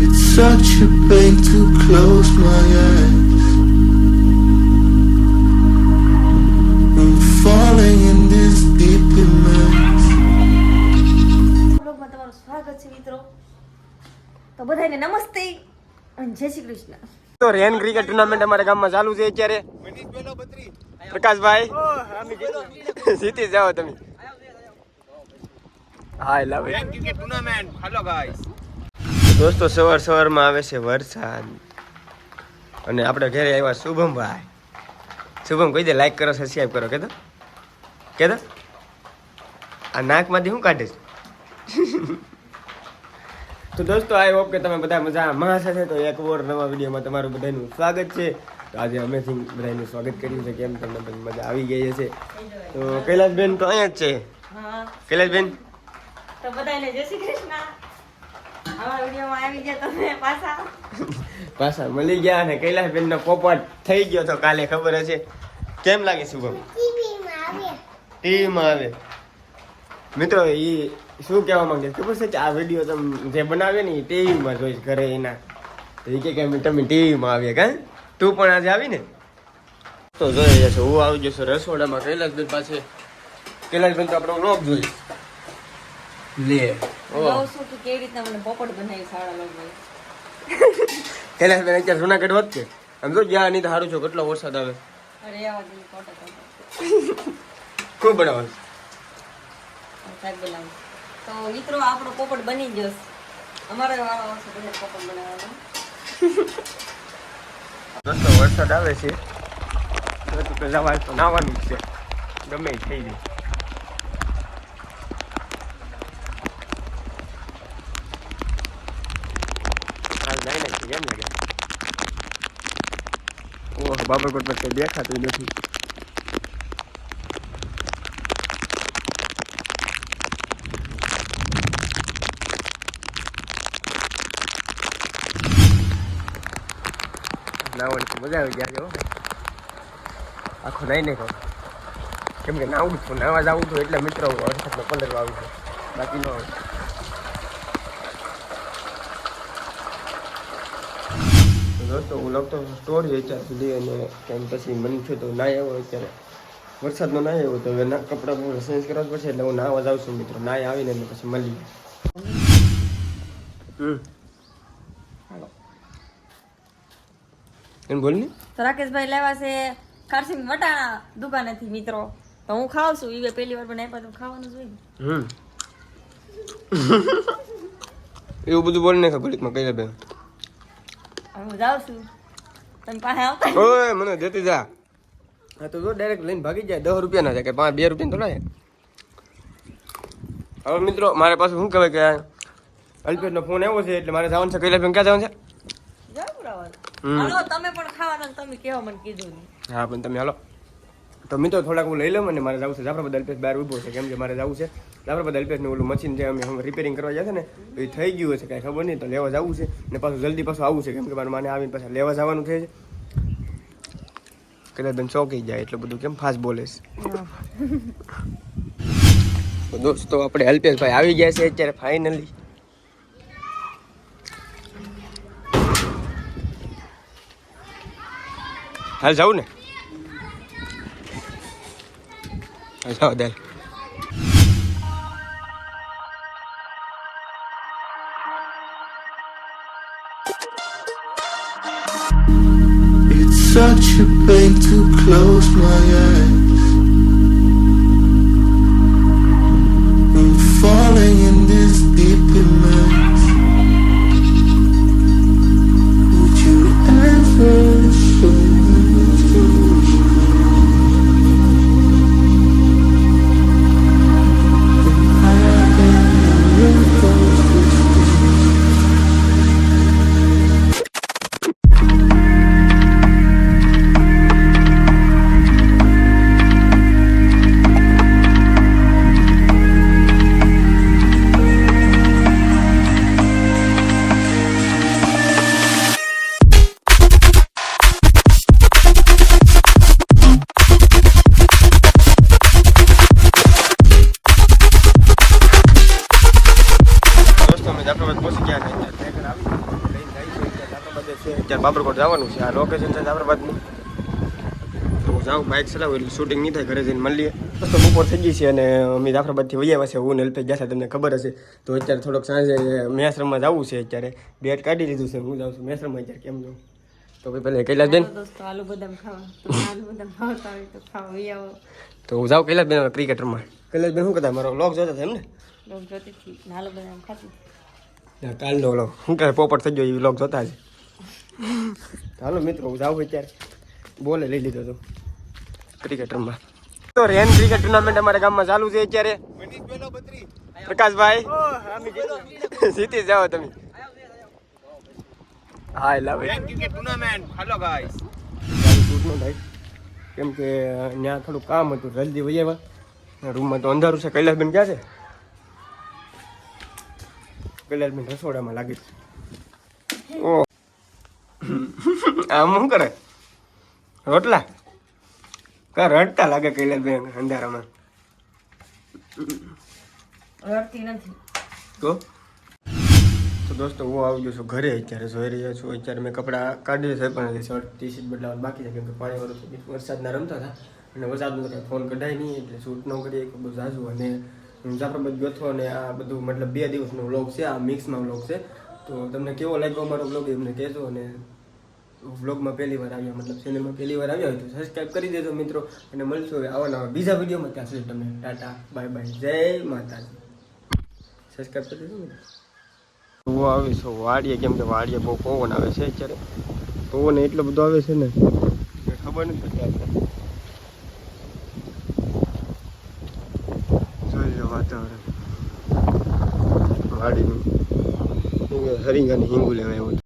It's such a pain to close my eyes. I'm falling in this deep immense. તમારું સ્વાગત છે મિત્રો. તો બધાને નમસ્તે અને જય શ્રી કૃષ્ણ. તો રેન ક્રિકેટ ટુર્નામેન્ટ અમારા ગામમાં ચાલુ છે અત્યારે. પ્રકાશભાઈ. જીતી જાઓ તમે. હા લાવે દોસ્તો સવાર સવારમાં આવે છે વરસાદ. અને આપણે ઘરે આવ્યા શુભમભાઈ. શુભમ કહી દે લાઈક કરો સબસ્ક્રાઈબ કરો કે તો કે તો આ નાકમાંથી શું કાઢે છે તો દોસ્તો આઈ હોપ કે તમે બધા મજા માં સાથે તો એક ઓર નવા વિડીયોમાં તમારું બધાનું સ્વાગત છે. તો આજે અમેઝિંગ બધાનું સ્વાગત કર્યું છે કેમ તમને બધી મજા આવી ગઈ હશે. તો કૈલાસબેન તો અહીંયા જ છે. હા. કૈલાસબેન તો બધાને જય શ્રી કૃષ્ણ. અમારા વિડીયોમાં આવી ગયા તમે પાછા. પાછા મળી ગયા અને કૈલાસબેનનો પોપટ થઈ ગયો તો કાલે ખબર હશે. કેમ લાગે શુભમ? ટીવીમાં આવે. મિત્રો, એ શું કહેવા માંગે? ખબર છે કે આ વીડિયો તમે જે બનાવે ને એ ટીવીમાં જોઈશ ઘરે એના. તો એ કે તમે ટીવીમાં આવ્યા કાં? તું પણ આજે આવી ને? તો જોઈ જશે હું આવી જશે રસોડામાં. કૈલાસબેન પાસે. કૈલાસબેન તો આપણો વ્લોગ જોઈશ સાડા લોકો કૈલાસબેન અત્યારે જુનાગઢ હોત કે. આમ જો જ્યાં નહીં તો સારું છો કેટલો વરસાદ આવે. ખૂબ બનાવો. તો મિત્રો આપણો પોપટ બની ગયો અમારે વાળો પોપટ બનાવવાનો. દોસ્તો વરસાદ આવે છે. તો નાવાનું છે. ગમે થઈ જાય હાલ જાય ને કેમ લાગે ઓહ બાબરકોટ પર કઈ દેખાતું નથી નાવાની તો મજા આવી ગયા છે હો. આખો નાઈ નહીં ખાવ કેમ કે નાવું છું નાવા જવું છું એટલે મિત્રો વરસાદનો કલર આવું છું બાકી ન આવે દોસ્તો હું લખતો સ્ટોરી અત્યાર સુધી અને કેમ પછી મન થયું તો ના આવ્યો અત્યારે. વરસાદનો ના આવ્યો તો હવે ના કપડાં બહુ ચેન્જ કરવા જ પડશે એટલે હું નાવા જાઉં છું મિત્રો. ના આવીને એટલે પછી મળીએ એમ બોલ ને. તો રાકેશભાઈ લેવા છે ખારસિંગ વટાણા દુકાનેથી મિત્રો. તો હું ખાઉં છું. ઈવે પહેલી વાર પણ આપ્યા તો ખાવાનું જોઈએ હમ. એવું બધું બોલ ને કહી દે બેન. હવે હું જાઉં છું. તમે પાસે આવતા ઓય મને દેતી જા. હા તો જો ડાયરેક્ટ લઈને ભાગી જાય. દસ રૂપિયાના છે કે પાંચ બે રૂપિયા થોડા છે. હવે મિત્રો મારે પાસે શું કહેવાય કે અલ્પેશનો ફોન આવ્યો છે એટલે મારે જવાનું છે. કૈલાસ બેન ક્યાં જવાનું છે? જાઉં બરાબર હમ. હાલો તમે પણ ખાવાના તમે કેવો મને કીધું હા પણ તમે હાલો. તો મિત્રો થોડાક હું લઈ લઉં અને મારે જવું છે જાફરાબાદ અલ્પેશ બહાર ઊભો છે. કેમ કે મારે જવું છે જાફરાબાદ અલ્પેશનું ઓલું મશીન જે અમે રિપેરિંગ કરવા છે ને એ થઈ ગયું છે કાંઈ ખબર નહીં, તો લેવા જવું છે ને પાછું જલ્દી પાછું આવવું છે. કેમ કે મારે મને આવીને પાછા લેવા જવાનું થાય છે. કદાચ બેન ચોંકી જાય એટલું બધું, કેમ ફાસ્ટ બોલે છે. દોસ્તો, આપણે અલ્પેશભાઈ આવી ગયા છે અત્યારે ફાઇનલી હાલ જાઉં ને? હાલ જાઓ અત્યારે બાબરકોટ જવાનું છે. આ લોકેશન છે જાફરાબાદનું. તો હું જાઉં બાઇક ચલાવું એટલે શૂટિંગ નહીં થાય ઘરે જઈને મળીએ તો બપોર થઈ ગઈ છે અને અમે જાફરાબાદથી વૈયા છે. હું ને અલ્પેશ ગયા તમને ખબર હશે. તો અત્યારે થોડોક સાંજે મેશ્રમમાં જવું છે અત્યારે. બેટ કાઢી લીધું છે. હું જાઉં છું મેસ રમવા અત્યારે કેમ જાઉં? તો ભાઈ પહેલાં કૈલાસ બેન. આલુ બદામ ખાવા. તો હું જાઉં કૈલાસ બેન ક્રિકેટ રમવા કૈલાસ બેન શું કરતા મારો લોક જોતા હતા એમને? લોક જોતી હતી. આલુ બદામ ખાતી કાલનો વ્લોગ શું કહે? પોપટ થઈ ગયો એ લોક જોતા છે હાલો મિત્રો હું જાઉં અત્યારે. બોલે લઈ લીધો તો. ક્રિકેટ રમવા. તો રેન ક્રિકેટ ટુર્નામેન્ટ અમારા ગામમાં ચાલુ છે અત્યારે. પ્રકાશભાઈ જીતી જાઓ તમે. હા એટલે ભાઈ ક્રિકેટ ટુર્નામેન્ટ હાલો ગાઈસ ભાઈ કેમ કે ત્યાં થોડું કામ હતું જલ્દી વહી આવ્યા. રૂમમાં તો અંધારું છે કૈલાસબેન ક્યાં છે? કૈલાસબેન રસોડામાં લાગે છે. ઓ આમ શું કરે? રોટલા? કા રડતા લાગે કૈલાસબેન અંધારામાં? રડતી નથી. તો? તો દોસ્તો હું આવી ગયો છું ઘરે. અત્યારે જોઈ રહ્યા છું. અત્યારે મેં કપડાં કાઢી છે પણ શર્ટ ટી શર્ટ બદલાવાનું બાકી છે કેમ કે પાણી વાળું વરસાદના રમતા હતા અને વરસાદનું તો ફોન કઢાય નહીં એટલે શૂટ ન કરીએ બહુ બધું ઝાઝું. અને હું જાફરાબાદ ગયો હતો અને આ બધું મતલબ બે દિવસનો વ્લોગ છે આ મિક્સમાં વ્લોગ છે. તો તમને કેવો લાગ્યો અમારો વ્લોગ એમને કહેજો અને વ્લોગમાં પહેલી વાર આવ્યા, મતલબ ચેનલમાં પહેલી વાર આવ્યા હોય તો સબસ્ક્રાઈબ કરી દેજો મિત્રો અને મળશું આવા નવા બીજા વિડીયોમાં ત્યાં સુધી તમને ટાટા, બાય બાય, જય માતાજી. સબસ્ક્રાઈબ કરી દેજો મિત્રો. હું આવે છે, વાડીએ કેમ કે વાડીએ બહુ પવન આવે છે અત્યારે. પવન એટલો બધો આવે છે ને ખબર નથી પડતી આપણે. જોઈ લો વાતાવરણ. વાડીનું. હરિંગાની હિંગુ લેવાય